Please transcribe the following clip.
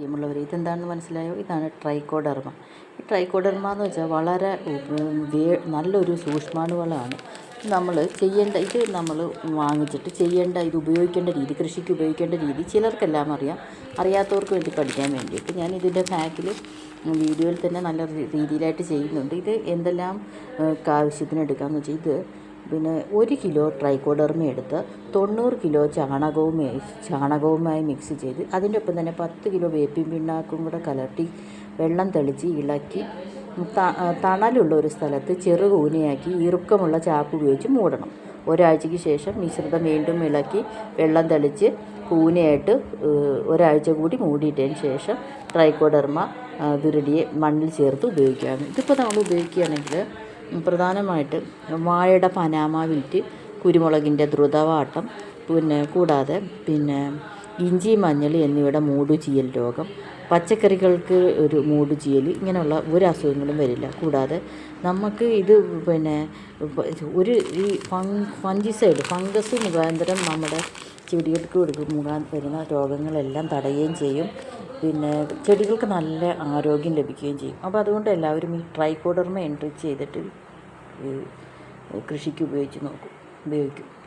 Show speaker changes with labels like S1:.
S1: പ്രിയമുള്ളവർ ഇതെന്താണെന്ന് മനസ്സിലായോ? ഇതാണ് ട്രൈക്കോഡർമ. ഈ ട്രൈക്കോഡർമ എന്ന് വെച്ചാൽ വളരെ നല്ലൊരു സൂക്ഷ്മാണുകളാണ് നമ്മൾ ചെയ്യേണ്ട ഇത് നമ്മൾ വാങ്ങിച്ചിട്ട് ചെയ്യേണ്ട ഇത് ഉപയോഗിക്കേണ്ട രീതി കൃഷിക്ക് ഉപയോഗിക്കേണ്ട രീതി ചിലർക്കെല്ലാം അറിയാം. അറിയാത്തവർക്ക് വേണ്ടി പഠിക്കാൻ വേണ്ടിയിട്ട് ഞാൻ ഇതിന്റെ ബാക്കിൽ വീഡിയോയിൽ തന്നെ നല്ല രീതിയിലായിട്ട് ചെയ്യുന്നുണ്ട്. ഇത് എന്തെല്ലാം ആവശ്യത്തിന് എടുക്കാമെന്ന് വെച്ചാൽ ഇത് പിന്നെ ഒരു കിലോ ട്രൈക്കോഡർമ എടുത്ത് തൊണ്ണൂറ് കിലോ ചാണകവും ചാണകവുമായി മിക്സ് ചെയ്ത് അതിന്റെ ഒപ്പം തന്നെ പത്ത് കിലോ വേപ്പിൻ പിണ്ണാക്കും കൂടെ കലർത്തി വെള്ളം തെളിച്ച് ഇളക്കി തണലുള്ള ഒരു സ്ഥലത്ത് ചെറു കൂനയാക്കി ഇറുക്കമുള്ള ചാക്ക് ഉപയോഗിച്ച് മൂടണം. ഒരാഴ്ചയ്ക്ക് ശേഷം മിശ്രിതം വീണ്ടും ഇളക്കി വെള്ളം തെളിച്ച് കൂനയായിട്ട് ഒരാഴ്ച കൂടി മൂടിയിട്ടതിന് ശേഷം ട്രൈക്കോഡർമ ദുരടിയെ മണ്ണിൽ ചേർത്ത് ഉപയോഗിക്കുകയാണ് ഇതിപ്പോൾ നമ്മൾ ഉപയോഗിക്കുകയാണെങ്കിൽ പ്രധാനമായിട്ട് വാഴയുടെ പനാമ വിറ്റ് കുരുമുളകിന്റെ ദ്രുതവാട്ടം പിന്നെ കൂടാതെ പിന്നെ ഇഞ്ചി മഞ്ഞൾ എന്നിവയുടെ മൂടുചീയൽ രോഗം പച്ചക്കറികൾക്ക് ഒരു മൂടുചീയൽ ഇങ്ങനെയുള്ള ഒരു അസുഖങ്ങളും വരില്ല. കൂടാതെ നമുക്ക് ഇത് പിന്നെ ഒരു ഈ ഫങ് ഫഞ്ചിസൈഡ് ഫംഗസ് മുഖാന്തരം നമ്മുടെ ചെടികൾക്ക് കൊടുക്കും. മുഖാൻ വരുന്ന രോഗങ്ങളെല്ലാം തടയുകയും ചെയ്യും. പിന്നെ ചെടികൾക്ക് നല്ല ആരോഗ്യം ലഭിക്കുകയും ചെയ്യും. അപ്പോൾ അതുകൊണ്ട് എല്ലാവരും ഈ ട്രൈക്കോഡർമ എൻട്രി ചെയ്തിട്ട് കൃഷിക്ക് ഉപയോഗിച്ച് നോക്കും ഉപയോഗിക്കും.